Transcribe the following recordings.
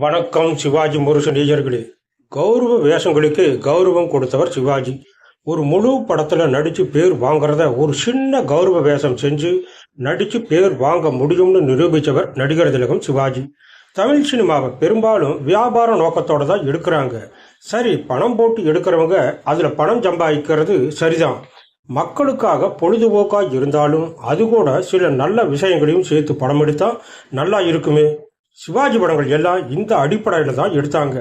வணக்கம் சிவாஜி முருசன் நேயர்களே. கௌரவ வேஷங்களுக்கு கௌரவம் கொடுத்தவர் சிவாஜி. ஒரு முழு படத்தில் நடித்து பேர் வாங்குறத ஒரு சின்ன கௌரவ வேஷம் செஞ்சு நடித்து பேர் வாங்க முடியும்னு நிரூபித்தவர் நடிகர் திலகம் சிவாஜி. தமிழ் சினிமாவை பெரும்பாலும் வியாபார நோக்கத்தோடு தான் எடுக்கிறாங்க. சரி பணம் போட்டு எடுக்கிறவங்க அதில் பணம் சம்பாதிக்கிறது சரிதான். மக்களுக்காக பொழுதுபோக்காக இருந்தாலும் அது கூட சில நல்ல விஷயங்களையும் சேர்த்து படம் எடுத்தால் நல்லா இருக்குமே. சிவாஜி படங்கள் எல்லாம் இந்த அடிப்படையில் தான் எடுத்தாங்க.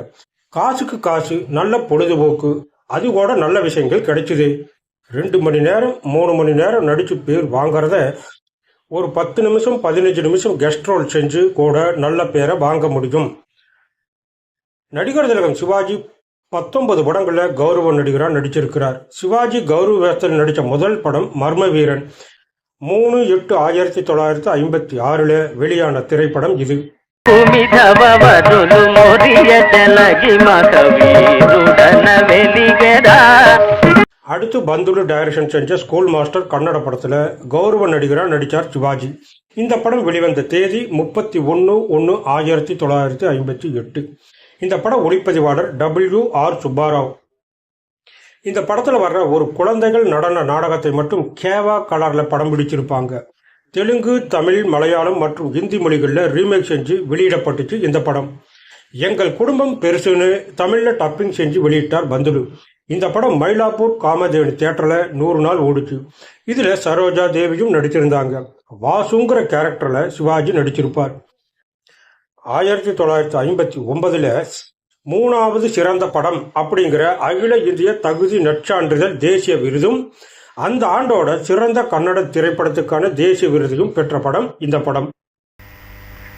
காசுக்கு காசு நல்ல பொழுதுபோக்கு அது கூட நல்ல விஷயங்கள் கிடைச்சிது. ரெண்டு மணி நேரம் மூணு மணி நேரம் நடித்து பேர் வாங்குறத ஒரு பத்து நிமிஷம் பதினஞ்சு நிமிஷம் கெஸ்ட் ரோல் செஞ்சு கூட நல்ல பேரை வாங்க முடியும். நடிகர் திலகம் சிவாஜி பத்தொன்பது படங்களில் கௌரவ நடிகராக நடிச்சிருக்கிறார். சிவாஜி கௌரவ வேஷத்தில் நடித்த முதல் படம் மர்ம வீரன். மூணு எட்டு ஆயிரத்தி தொள்ளாயிரத்தி ஐம்பத்தி ஆறில் வெளியான திரைப்படம் இது. ಕುಮಿದವ ಬದುಲು ಮೊರಿಯ ತಲಗಿ ಮಗವೀರುಡನ அடுத்து பந்துலு டைரக்ஷன் செஞ்ச ஸ்கூல் மாஸ்டர் கன்னட படத்தில் கௌரவ நடிகராக நடித்தார் சிவாஜி. இந்த படம் வெளிவந்த தேதி முப்பத்தி ஒன்று ஒன்று ஆயிரத்தி தொள்ளாயிரத்தி ஐம்பத்தி எட்டு. இந்த படம் ஒளிப்பதிவாளர் டபிள்யூ ஆர் சுப்பாராவ். இந்த படத்தில் வர்ற ஒரு குழந்தைகள் நடன நாடகத்தை மட்டும் கேவா கலரில் படம் பிடிச்சிருப்பாங்க. தெலுங்கு தமிழ் மலையாளம் மற்றும் ஹிந்தி மொழிகளில் ரீமேக் செஞ்சு வெளியிடப்பட்டுச்சு இந்த படம். எங்கள் குடும்பம் பெருசுன்னு தமிழில் டப்பிங் செஞ்சு வெளியிட்டார் பந்துலு. இந்த படம் மயிலாப்பூர் காமதேவன் தியேட்டரில் நூறு நாள் ஓடுச்சு. இதில் சரோஜா தேவியும் நடிச்சிருந்தாங்க. வாசுங்கிற கேரக்டரில் சிவாஜி நடிச்சிருப்பார். ஆயிரத்தி தொள்ளாயிரத்தி ஐம்பத்தி ஒன்பதில் மூணாவது சிறந்த படம் அப்படிங்கிற அகில இந்திய தகுதி நற்சான்றிதழ் தேசிய விருதும் அந்த ஆண்டோட சிறந்த கன்னட திரைப்படத்துக்கான தேசிய விருதையும் பெற்ற படம் இந்த படம்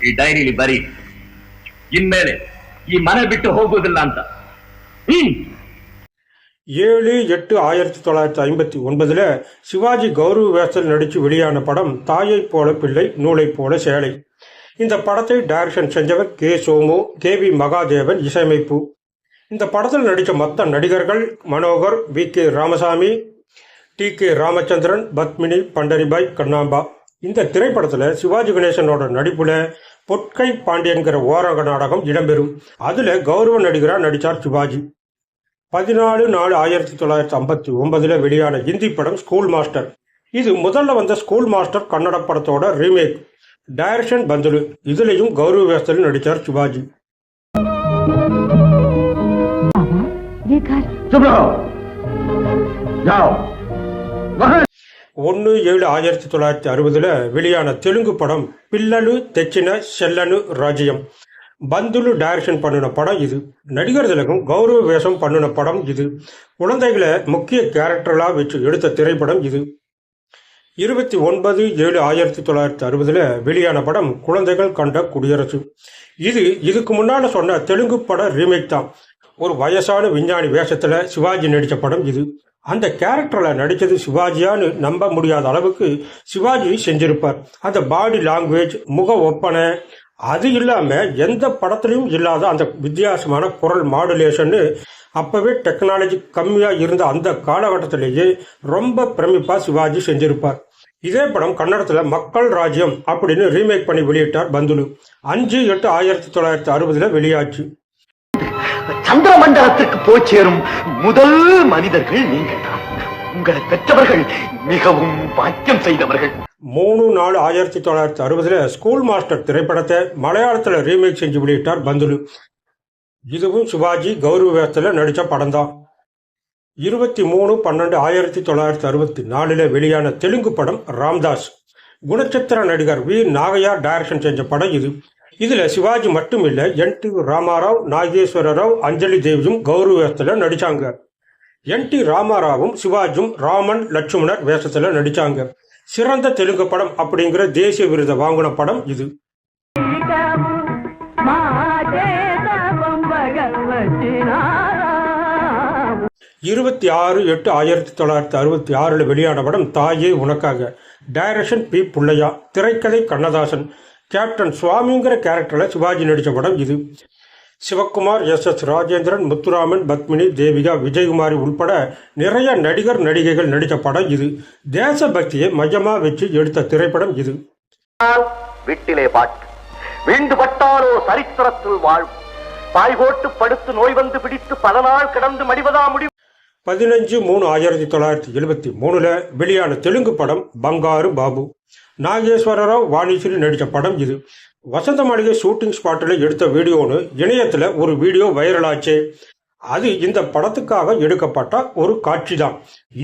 ಈ ಡೈರಿಲಿ ಬರೀ ಇನ್ಮೇಲೆ ಈ ಮನೆ ಬಿಟ್ಟು ಹೋಗುವುದಿಲ್ಲ ಅಂತ ಹ್ಮ್ ஏழு எட்டு ஆயிரத்தி தொள்ளாயிரத்தி ஐம்பத்தி ஒன்பதுல சிவாஜி கௌரவ வேஷத்தில் நடித்து வெளியான படம் தாயைப் போல பிள்ளை நூலைப் போல சேலை இந்த படத்தை டைரக்ஷன் செஞ்சவர் K Somu K V Mahadevan இசையமைப்பு இந்த படத்தில் நடித்த மொத்த நடிகர்கள் Manohar V K Ramasamy T K Ramachandran Padmini Pandaribai Kannamba. இந்த திரைப்படத்தில் சிவாஜி கணேசனோட நடிப்புல பொற்கை பாண்டியன்கிற ஓரங்க நாடகம் இடம்பெறும். அதுல கௌரவ நடிகராக நடித்தார் சிவாஜி. பதினாலு நாலு ஆயிரத்தி தொள்ளாயிரத்தி ஐம்பத்தி ஒன்பதுல வெளியான இந்தி படம் ஸ்கூல் மாஸ்டர். இது முதல்ல வந்த ஸ்கூல் மாஸ்டர் கன்னட படத்தோட ரீமேக். டைரக்ஷன் பந்துலு. இதுலயும் கௌரவ வேஷத்தில் நடித்தார் சிவாஜி. ये ஒன்று ஏழு ஆயிரத்தி தொள்ளாயிரத்தி அறுபதுல வெளியான தெலுங்கு படம் பில்லனு தெச்சின செல்லனு ராஜ்யம். பந்துலு டைரக்ஷன் பண்ணின படம் இது. நடிகர் திலகம் கௌரவ வேஷம் பண்ணின படம் இது. குழந்தைகளை முக்கிய கேரக்டர்களாக வச்சு எடுத்த திரைப்படம் இது. இருபத்தி ஒன்பது ஏழு ஆயிரத்தி தொள்ளாயிரத்தி அறுபதுல வெளியான படம் குழந்தைகள் கண்ட குடியரசு. இது இதுக்கு முன்னால சொன்ன தெலுங்கு படம் ரீமேக் தான். ஒரு வயசான விஞ்ஞானி வேஷத்துல சிவாஜி நடித்த படம் இது. அந்த கேரக்டரில் நடித்தது சிவாஜியான்னு நம்ப முடியாத அளவுக்கு சிவாஜி செஞ்சிருப்பார். அந்த பாடி லாங்குவேஜ் முக ஒப்பனை அது இல்லாமல் எந்த படத்துலையும் இல்லாத அந்த வித்தியாசமான குரல் மாடுலேஷன்னு அப்போவே டெக்னாலஜி கம்மியாக இருந்த அந்த காலகட்டத்திலேயே ரொம்ப பிரமிப்பாக சிவாஜி செஞ்சிருப்பார். இதே படம் கன்னடத்தில் மக்கள் ராஜ்யம் அப்படின்னு ரீமேக் பண்ணி வெளியிட்டார் பந்துலு. அஞ்சு எட்டு ஆயிரத்தி தொள்ளாயிரத்தி அறுபதில் வெளியாச்சு. சந்திர மண்டலத்திற்கு போய் சேரும் முதல் மனிதர்கள் நீங்கள் தான். உங்களை பெற்றவர்கள் மிகவும் பாக்கியம் செய்தவர்கள். மூணு நாலு ஆயிரத்தி தொள்ளாயிரத்தி அறுபதுல ஸ்கூல் மாஸ்டர் திரைப்படத்தை மலையாளத்துல ரீமேக் செஞ்சு வெளியிட்டார் பந்துலு. இதுவும் சிவாஜி கௌரவ வேஷத்தில் நடித்த படம் தான் இருபத்தி மூணு பன்னெண்டு ஆயிரத்தி தொள்ளாயிரத்தி அறுபத்தி நாலுல வெளியான தெலுங்கு படம் ராம்தாஸ். குணச்சித்திர நடிகர் வி. நாகையா டைரக்ஷன் செஞ்ச படம் இது. இதில் சிவாஜி மட்டும் இல்லை என் டி ராமாராவ் நாகேஸ்வர ராவ் அஞ்சலி தேவியும் கௌரவ வேஷத்தில் நடித்தாங்க என் டி ராமாராவும் சிவாஜும் ராமன் லட்சுமணர் வேஷத்தில் நடித்தாங்க சிறந்த தெலுங்கு படம் அப்படிங்கிற தேசிய விருதை வாங்கின படம் இது. இருபத்தி ஆறு எட்டு ஆயிரத்தி தொள்ளாயிரத்தி அறுபத்தி ஆறில் வெளியான படம் தாயே உனக்காக. Direction P. புள்ளையா திரைக்கதை கண்ணதாசன். கேப்டன் சுவாமிங்கிற கேரக்டரில் சிவாஜி நடித்த படம் இது. சிவக்குமார் எஸ் எஸ் ராஜேந்திரன் முத்துராமன் பத்மினி தேவிகா விஜயகுமாரி உள்பட நிறைய நடிகர் நடிகைகள் நடித்த படம் இது. தேசபக்தியை மையமாக வச்சு எடுத்த திரைப்படம் இது. வீட்டிலே பாட்டு. வீண்டுபட்டாலோ சரித்திரத்தில் வாழ்வு. பாய்கோட்டு படுத்து நோய் வந்து பிடித்து பல நாள் கிடந்து மடிவதா முடிவு பதினஞ்சு மூணு ஆயிரத்தி தொள்ளாயிரத்தி எழுபத்தி மூணுல வெளியான தெலுங்கு படம் பங்காரு பாபு. நாகேஸ்வர ராவ் வாணீஸ்வரி நடித்த படம் இது. வசந்த மாளிகை ஷூட்டிங் ஸ்பாட்டில் எடுத்த வீடியோன்னு இணையத்தில் ஒரு வீடியோ வைரலாச்சு. அது இந்த படத்துக்காக எடுக்கப்பட்ட ஒரு காட்சி தான்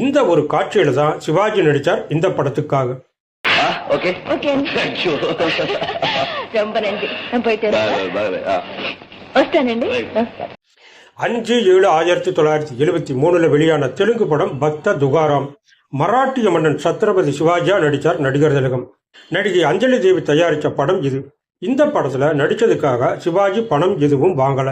இந்த ஒரு காட்சியில தான் சிவாஜி நடித்தார் இந்த படத்துக்காக. அஞ்சு ஏழு ஆயிரத்தி தொள்ளாயிரத்தி எழுபத்தி மூணுல வெளியான தெலுங்கு படம் பக்த துகாராம். மராட்டிய மன்னன் சத்ரபதி சிவாஜியா நடித்தார் நடிகர் திலகம். நடிகை அஞ்சலி தேவி தயாரித்த படம் இது. இந்த படத்துல நடிச்சதுக்காக சிவாஜி பணம் எதுவும் வாங்கல.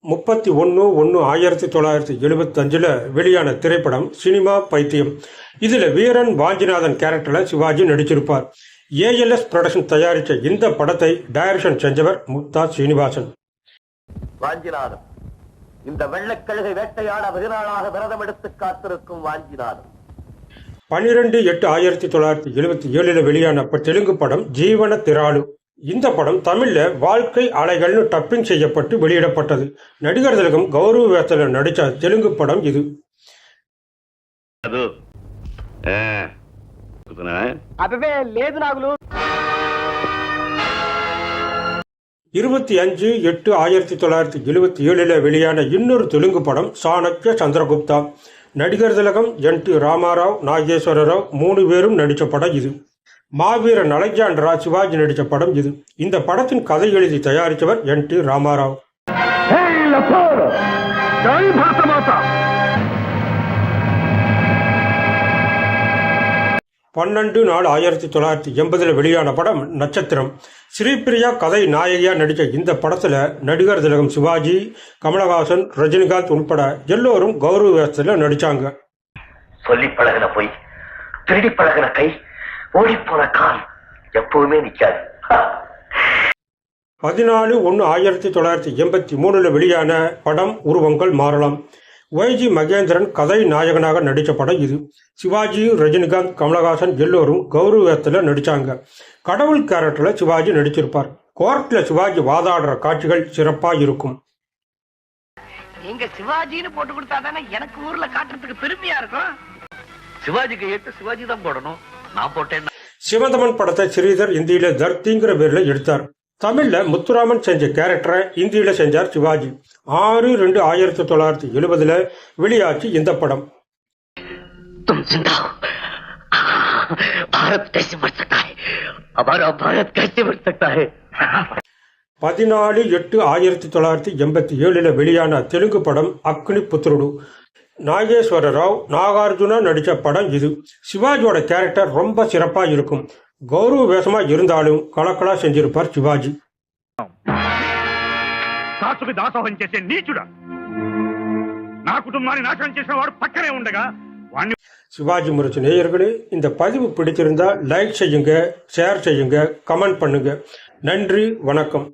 முப்பத்தி ஒன்று ஒன்று ஆயிரத்தி தொள்ளாயிரத்தி எழுபத்தஞ்சில் வெளியான திரைப்படம் சினிமா பைத்தியம். இதில் வீரன் வாஞ்சிநாதன் கேரக்டரில் சிவாஜி நடிச்சிருப்பார். ஏஎல்எஸ் ப்ரொடக்ஷன் தயாரித்த இந்த படத்தை டைரக்ஷன் செஞ்சவர் முக்தா சீனிவாசன். வாஞ்சிநாதன் இந்த வெள்ளக்கழுகை வேட்டையாட வெகுநாளாக விரதம் எடுத்து காத்திருக்கும் வாஞ்சிநாதன். பனிரெண்டு எட்டு ஆயிரத்தி தொள்ளாயிரத்தி எழுபத்தி ஏழில் வெளியான தெலுங்கு படம் ஜீவன திராளு. இந்த படம் தமிழ்ல வாழ்க்கை அலைகள்னு டப்பிங் செய்யப்பட்டு வெளியிடப்பட்டது. நடிகர் திலகம் கௌரவ வேஷத்தில் நடித்த தெலுங்கு படம் இது. అదే లేదు నాగులు இருபத்தி அஞ்சு எட்டு ஆயிரத்தி தொள்ளாயிரத்தி எழுபத்தி ஏழில் வெளியான இன்னொரு தெலுங்கு படம் சாணக்கிய சந்திரகுப்தா நடிகர் திலகம் என் டி ராமாராவ் நாகேஸ்வர ராவ் மூணு பேரும் நடித்த படம் இது மாவீரன் அலெக்சாண்டரா சிவாஜி நடித்த படம் இது இந்த படத்தின் கதை எழுதி தயாரித்தவர் என் டி ராமாராவ் பன்னெண்டு நாலு ஆயிரத்தி தொள்ளாயிரத்தி எண்பதுல வெளியான படம் நட்சத்திரம். ஸ்ரீபிரியா கதை நாயகியா நடித்த இந்த படத்துல நடிகர் திலகம் சிவாஜி கமலஹாசன் ரஜினிகாந்த் உட்பட எல்லோரும் கௌரவ வேஷத்துல நடிச்சாங்க. சொல்லி பழகின பொய் திருடி பழகின கை ஓடிப்போன கால் எப்பவுமே நிக்காது. பதினாலு ஒன்று ஆயிரத்தி தொள்ளாயிரத்தி எண்பத்தி மூணுல வெளியான படம் உருவங்கள் மாறலாம். ஒய்ஜி மகேந்திரன் கதை நாயகனாக நடித்த படம் இது. சிவாஜி ரஜினிகாந்த் கமலஹாசன் எல்லோரும் கௌரவ வேஷத்துல நடிச்சாங்க. கடவுள் கேரக்டர்ல சிவாஜி நடிச்சிருப்பார். கோர்ட்ல சிவாஜி வாதாடுற காட்சிகள் சிறப்பா இருக்கும். நீங்க சிவாஜின்னு போட்டு கொடுத்தா தானே எனக்கு ஊர்ல காட்டுறதுக்கு பெருமையா இருக்கும்? சிவாஜிக்கு ஏற்று சிவாஜி தான் போடணும். நான் போட்டேன் சிவந்தமன் படத்தை ஸ்ரீதர் இந்தியில தர்த்திங்கிற பேர்ல எடுத்தார். தமிழ்ல முத்துராமன் செஞ்ச கேரக்டரை இந்தியில் செஞ்சார் சிவாஜி. ஆறு ரெண்டு ஆயிரத்தி தொள்ளாயிரத்தி எழுபதுல வெளியாச்சு இந்த படம். பதினாலு எட்டு ஆயிரத்தி தொள்ளாயிரத்தி எண்பத்தி ஏழுல வெளியான தெலுங்கு படம் அக்னி புத்ருடு. நாகேஸ்வர ராவ் நாகார்ஜுனா நடித்த படம் இது. சிவாஜியோட கேரக்டர் ரொம்ப சிறப்பாக இருக்கும். கௌரவ வேஷமா இருந்தாலும் கலக்கலா செஞ்சிருப்பார் சிவாஜி కాసుకి దాసోహం చేసే నీచుడా నా కుటుంబాన్ని నాశనం చేసిన వాడు పక్కనే ఉండగా వాణ్ణి சிவாஜி முரசு நேயர்களே இந்த பதிவு பிடிச்சிருந்தா லைக் செய்யுங்க ஷேர் செய்யுங்க கமெண்ட் பண்ணுங்க நன்றி வணக்கம்